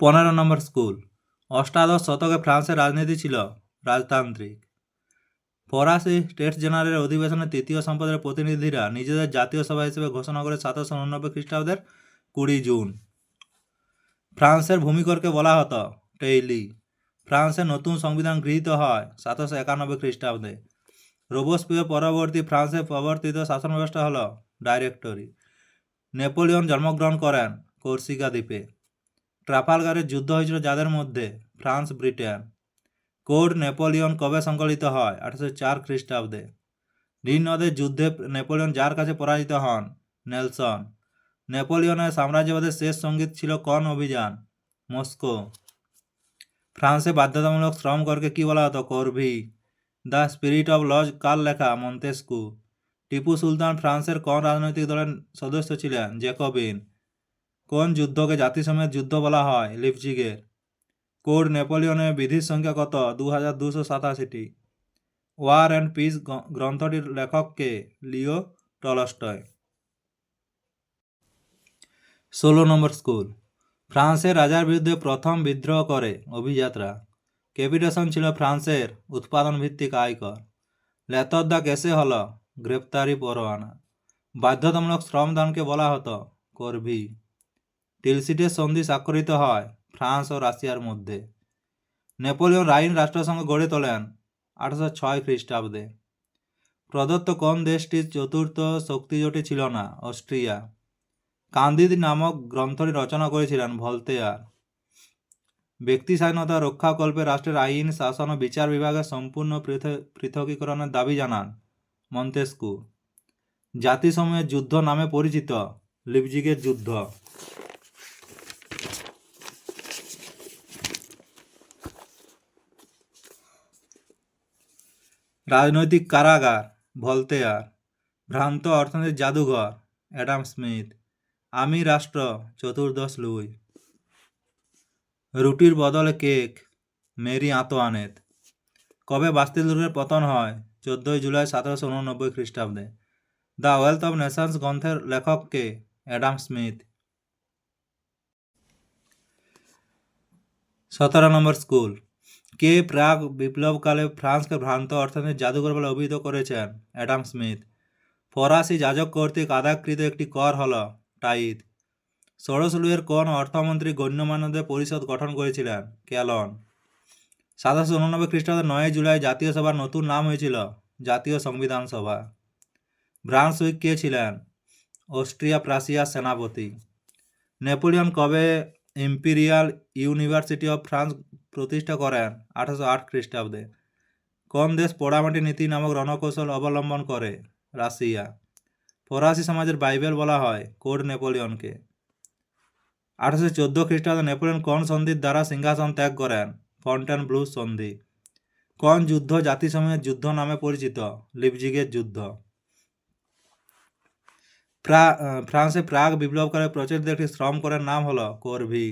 পনেরো নম্বর স্কুল। অষ্টাদশ শতকে ফ্রান্সের রাজনীতি ছিল রাজতান্ত্রিক। ফরাসি স্টেটস জেনারেলের অধিবেশনে তৃতীয় সম্পদের প্রতিনিধিরা নিজেদের জাতীয় সভা হিসেবে ঘোষণা করে সাতশো উননব্বই খ্রিস্টাব্দের কুড়ি জুন। ফ্রান্সের ভূমিকরকে বলা হতো টেইলি। ফ্রান্সের নতুন সংবিধান গৃহীত হয় সাতশো একানব্বই খ্রিস্টাব্দে। রোবোস্পিয়র পরবর্তী ফ্রান্সে প্রবর্তিত শাসন ব্যবস্থা হল ডাইরেক্টরি। নেপোলিয়ন জন্মগ্রহণ করেন কোর্সিকা দ্বীপে। ট্রাফালগারের যুদ্ধ হয়েছিল যাদের মধ্যে ফ্রান্স, ব্রিটেন। কোড নেপোলিয়ন কবে সংকলিত হয়? আঠারোশো চার খ্রিস্টাব্দে। রিন নদের যুদ্ধে নেপোলিয়ন যার কাছে পরাজিত হন? নেলসন। নেপোলিয়নের সাম্রাজ্যবাদের শেষ সংগীত ছিল কোন অভিযান, মস্কো। ফ্রান্সে বাধ্যতামূলক শ্রম করকে কী বলা হতো? করভি। দ্য স্পিরিট অফ লজ, কার লেখা? মন্তেস্কু। টিপু সুলতান ফ্রান্সের কোন রাজনৈতিক দলের সদস্য ছিলেন, জেকবিন। কোন যুদ্ধকে জাতিসংঘের যুদ্ধ বলা হয়? লিপজিগের। কোড নেপোলিয়নের বিধির সংখ্যা কত? দু হাজার দুশো সাতাশিটি। ওয়ার অ্যান্ড পিস গ্রন্থটির লেখককে লিও টলস্টয়। ষোলো নম্বর স্কুল। ফ্রান্সের রাজার বিরুদ্ধে প্রথম বিদ্রোহ করে অভিযাত্রা। ক্যাপিটেশন ছিল ফ্রান্সের উৎপাদন ভিত্তিক আয়কর। লেতদ্দা কেসে হল গ্রেপ্তারি পরোয়ানা। বাধ্যতামূলক শ্রমদানকে বলা হতো, করভি। টিলসিটের সন্ধি স্বাক্ষরিত হয় ফ্রান্স ও রাশিয়ার মধ্যে। নেপোলিয়ন রাইন রাষ্ট্রসংঘ গড়ে তোলেন আঠারোশো ছয় খ্রিস্টাব্দে। প্রদত্ত কোন দেশটির চতুর্থ শক্তিজোটে ছিল না? অস্ট্রিয়া। কান্দিদ নামক গ্রন্থটি রচনা করেছিলেন ভলতেয়ার। ব্যক্তি স্বাধীনতা রক্ষাকল্পে রাষ্ট্রের আইন, শাসন ও বিচার বিভাগের সম্পূর্ণ পৃথ- পৃথকীকরণের দাবি জানান মন্তেস্কু। জাতিসমূহের যুদ্ধ নামে পরিচিত, লিপজিগের যুদ্ধ। রাজনৈতিক কারাগার, ভলতেয়ার, ভ্রান্ত অর্থনীতির জাদুঘর, অ্যাডাম স্মিথ, আমি রাষ্ট্র, চতুর্দশ লুই। রুটির বদলে কেক, মেরি আতোয়ানেত। কবে বাস্তিল দুর্গের পতন হয়? চোদ্দোই জুলাই সতেরোশো উননব্বই খ্রিস্টাব্দে। দ্য ওয়েলথ অফ নেশনস গ্রন্থের লেখককে অ্যাডাম স্মিথ। সতেরো নম্বর স্কুল। কে প্রাগ বিপ্লবকালে ফ্রান্সকে ভ্রান্ত অর্থনীতির জাদুঘর বলে অভিহিত করেছেন? Adam Smith. ফরাসি যাজক কর্তৃক আদাকৃত একটি কর হল টাইদ। ষোড়শ লুইয়ের কোন অর্থমন্ত্রী গণ্যমান্যদের পরিষদ গঠন করেছিলেন? ক্যালন। সাতাশো উননব্বই খ্রিস্টাব্দের নয় জুলাই জাতীয় সভার নতুন নাম হয়েছিল জাতীয় সংবিধান সভা। ব্রান্সউইক কে ছিলেন? অস্ট্রিয়া প্রাসিয়ার সেনাপতি। নেপোলিয়ন কবে ইম্পিরিয়াল ইউনিভার্সিটি অফ ফ্রান্স প্রতিষ্ঠা করেন আঠারোশো আট খ্রিস্টাব্দে। কোন দেশ পোড়ামাটি নীতি নামক রণকৌশল অবলম্বন করে রাশিয়া। ফরাসি সমাজের বাইবেল বলা হয় কোড নেপোলিয়নকে। আঠারোশো চোদ্দ খ্রিস্টাব্দে নেপোলিয়ন কোন সন্ধির দ্বারা সিংহাসন ত্যাগ করেন, ফন্টেন ব্লু সন্ধি। কোন যুদ্ধ জাতিসমূহের যুদ্ধ নামে পরিচিত, লিপজিগের যুদ্ধ। ফ্রান্সে প্রাগ বিপ্লবকালে প্রচলিত একটি শ্রম করার নাম হলো করভি।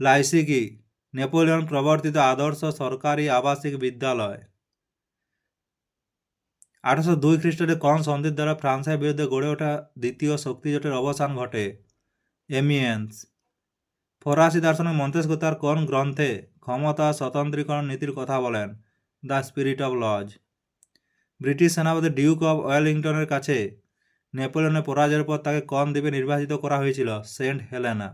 লাইসিকি নেপোলিয়ন প্রবর্তিত আদর্শ সরকারি আবাসিক বিদ্যালয়। আঠারোশো দুই খ্রিস্টাব্দে কোন সন্ধির দ্বারা ফ্রান্সের বিরুদ্ধে গড়ে ওঠা দ্বিতীয় শক্তিজোটের অবসান ঘটে। এমিয়েন্স। ফরাসি দার্শনিক মন্তেস্কু তার কোন গ্রন্থে ক্ষমতা স্বতন্ত্রীকরণ নীতির কথা বলেন? The spirit of laws. British সেনাপতি ডিউক অফ ওয়েলিংটনের কাছে নেপোলিয়নের পরাজয়ের পর তাকে কোন দ্বীপে নির্বাচিত করা হয়েছিল, সেন্ট হেলেনা।